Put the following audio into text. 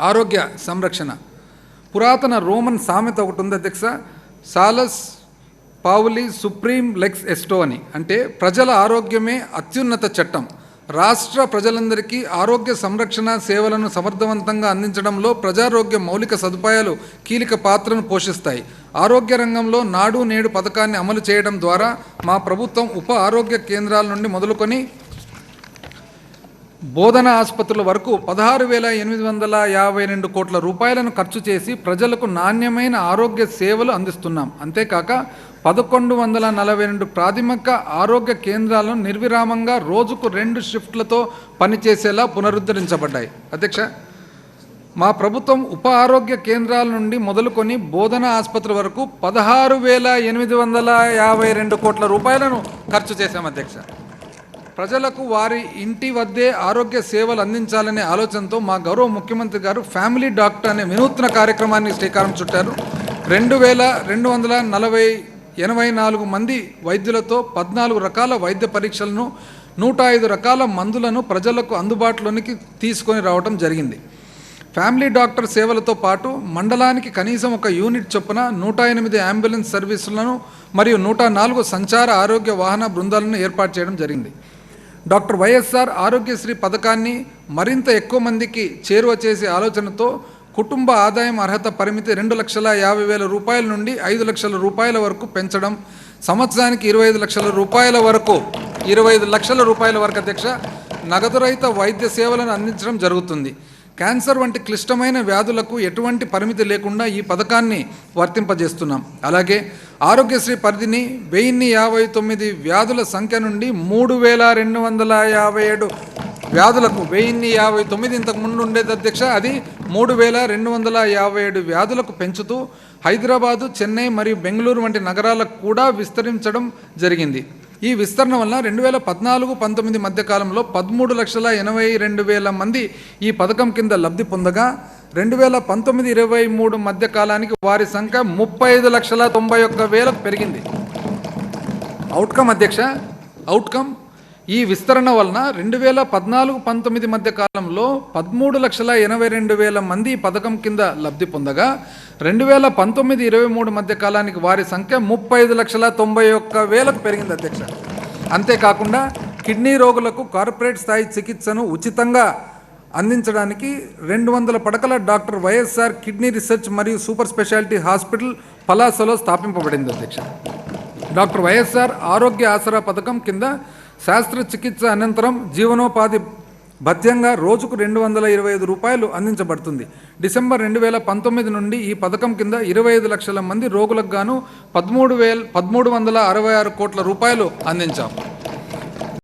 ఆరోగ్య సంరక్షణ. పురాతన రోమన్ సామెత ఒకటి ఉంది అధ్యక్ష. సాలస్ పావులి సుప్రీం లెక్స్ ఎస్టో అని. అంటే ప్రజల ఆరోగ్యమే అత్యున్నత చట్టం. రాష్ట్ర ప్రజలందరికీ ఆరోగ్య సంరక్షణ సేవలను సమర్థవంతంగా అందించడంలో ప్రజారోగ్య మౌలిక సదుపాయాలు కీలక పాత్రను పోషిస్తాయి. ఆరోగ్య రంగంలో నాడు నేడు పథకాన్ని అమలు చేయడం ద్వారా మా ప్రభుత్వం ఉప ఆరోగ్య కేంద్రాల నుండి మొదలుకొని బోధన ఆసుపత్రుల వరకు పదహారు వేల ఎనిమిది వందల యాభై రెండు కోట్ల రూపాయలను ఖర్చు చేసి ప్రజలకు నాణ్యమైన ఆరోగ్య సేవలు అందిస్తున్నాం. అంతేకాక పదకొండు వందల నలభై రెండు ప్రాథమిక ఆరోగ్య కేంద్రాలను నిర్విరామంగా రోజుకు రెండు షిఫ్ట్లతో పనిచేసేలా పునరుద్ధరించబడ్డాయి. అధ్యక్ష మా ప్రభుత్వం ఉప ఆరోగ్య కేంద్రాల నుండి మొదలుకొని బోధన ఆసుపత్రి వరకు పదహారు వేల ఎనిమిది వందల యాభై రెండు కోట్ల రూపాయలను ఖర్చు చేశాం అధ్యక్ష. ప్రజలకు వారి ఇంటి వద్దే ఆరోగ్య సేవలు అందించాలనే ఆలోచనతో మా గౌరవ ముఖ్యమంత్రి గారు ఫ్యామిలీ డాక్టర్ అనే వినూత్న కార్యక్రమాన్ని శ్రీకారం చుట్టారు. రెండు వేల రెండు వందల నలభై ఎనభై నాలుగు మంది వైద్యులతో పద్నాలుగు రకాల వైద్య పరీక్షలను నూట ఐదు రకాల మందులను ప్రజలకు అందుబాటులోనికి తీసుకొని రావడం జరిగింది. ఫ్యామిలీ డాక్టర్ సేవలతో పాటు మండలానికి కనీసం ఒక యూనిట్ చొప్పున నూట ఎనిమిది అంబులెన్స్ సర్వీసులను మరియు నూట నాలుగు సంచార ఆరోగ్య వాహన బృందాలను ఏర్పాటు చేయడం జరిగింది. డాక్టర్ వైఎస్ఆర్ ఆరోగ్యశ్రీ పథకాన్ని మరింత ఎక్కువ మందికి చేరువ చేసే ఆలోచనతో కుటుంబ ఆదాయం అర్హత పరిమితి రెండు లక్షల యాభై వేల రూపాయల నుండి ఐదు లక్షల రూపాయల వరకు పెంచడం సంవత్సరానికి ఇరవై ఐదు లక్షల రూపాయల వరకు ఇరవై ఐదు లక్షల రూపాయల వరకు అధ్యక్ష నగదు రహిత వైద్య సేవలను అందించడం జరుగుతుంది. క్యాన్సర్ వంటి క్లిష్టమైన వ్యాధులకు ఎటువంటి పరిమితి లేకుండా ఈ పథకాన్ని వర్తింపజేస్తున్నాం. అలాగే ఆరోగ్యశ్రీ పరిధిని వెయ్యిన్ని యాభై తొమ్మిది వ్యాధుల సంఖ్య నుండి మూడు వేల రెండు వందల యాభై ఏడు వ్యాధులకు వెయ్యిన్ని యాభై తొమ్మిది ఇంతకు ముందు ఉండేది అధ్యక్ష. అది మూడు వేల రెండు వందల యాభై ఏడు వ్యాధులకు పెంచుతూ హైదరాబాదు చెన్నై మరియు బెంగళూరు వంటి నగరాలకు కూడా విస్తరించడం జరిగింది. ఈ విస్తరణ వల్ల రెండు వేల పద్నాలుగు పంతొమ్మిది మధ్య కాలంలో పదమూడు లక్షల ఎనభై రెండు వేల మంది ఈ పథకం కింద లబ్ధి పొందగా రెండు వేల పంతొమ్మిది ఇరవై మూడు మధ్య కాలానికి వారి సంఖ్య ముప్పై ఐదు లక్షల తొంభై ఒక్క వేలకు పెరిగింది. అవుట్కమ్ అధ్యక్ష అవుట్కమ్ ఈ విస్తరణ వలన రెండు వేల పద్నాలుగు పంతొమ్మిది మధ్య కాలంలో పదమూడు లక్షల ఎనభై రెండు వేల మంది ఈ పథకం కింద లబ్ధి పొందగా రెండు వేల పంతొమ్మిది ఇరవై మూడు మధ్య కాలానికి వారి సంఖ్య ముప్పై ఐదు లక్షల తొంభై ఒక్క వేలకు పెరిగింది అధ్యక్ష. అంతేకాకుండా కిడ్నీ రోగులకు కార్పొరేట్ స్థాయి చికిత్సను ఉచితంగా అందించడానికి రెండు వందల పడకల డాక్టర్ వైఎస్ఆర్ కిడ్నీ రీసెర్చ్ మరియు సూపర్ స్పెషాలిటీ హాస్పిటల్ పలాసలో స్థాపింపబడింది అధ్యక్ష. డాక్టర్ వైఎస్ఆర్ ఆరోగ్య ఆసరా పథకం కింద శాస్త్రచికిత్స అనంతరం జీవనోపాధి భత్యంగా రోజుకు రెండు వందల ఇరవై ఐదు రూపాయలు అందించబడుతుంది. డిసెంబర్ రెండు వేల పంతొమ్మిది నుండి ఈ పథకం కింద ఇరవై ఐదు లక్షల మంది రోగులకు గాను పదమూడు వేల పదమూడు వందల అరవై ఆరు కోట్ల రూపాయలు అందించాం.